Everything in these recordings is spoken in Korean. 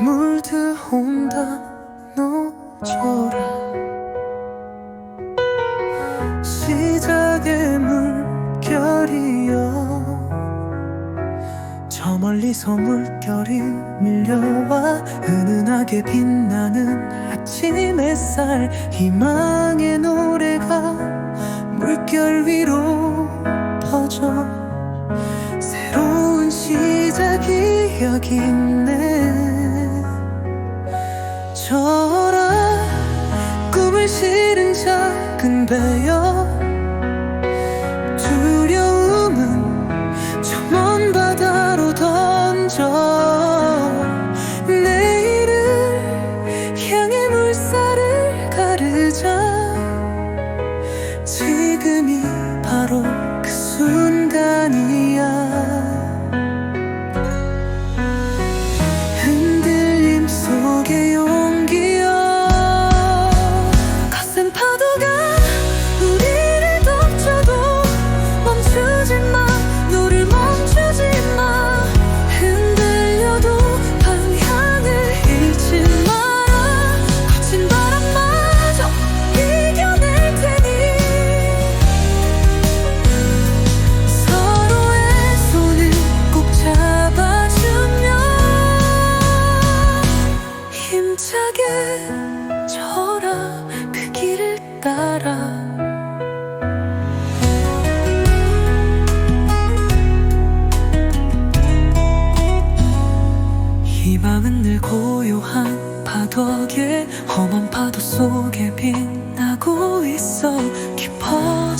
물들어온다 너져라 시작의 물결이여. 저 멀리서 물결이 밀려와 은은하게 빛나는 아침 햇살 희망의 노래가 물결 위로 퍼져. 새로운 시작이 여기 희망은 늘 고요한 파도에 험한 파도 속에 빛나고 있어. 깊어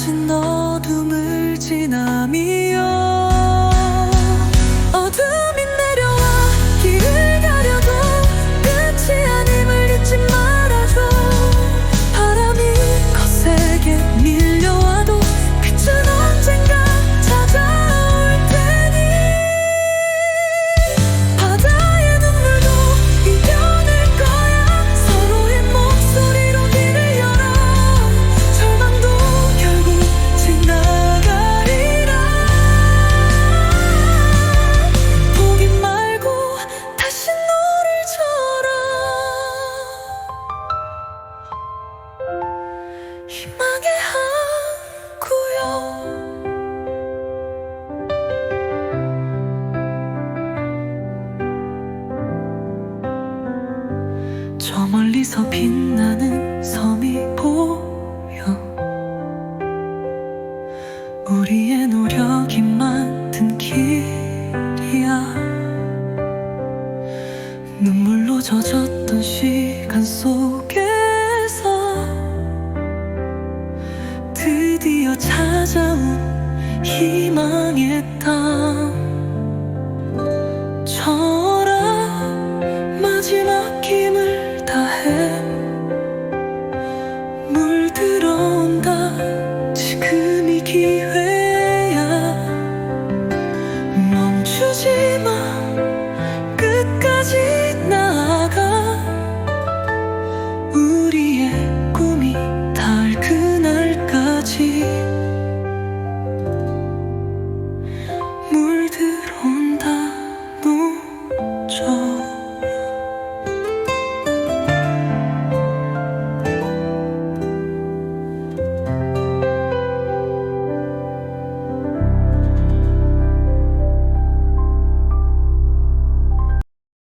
저 멀리서 빛나는 섬이 보여. 우리의 노력이 만든 길이야. 눈물로 젖었던 시간 속에서 드디어 찾아온 희망의 땅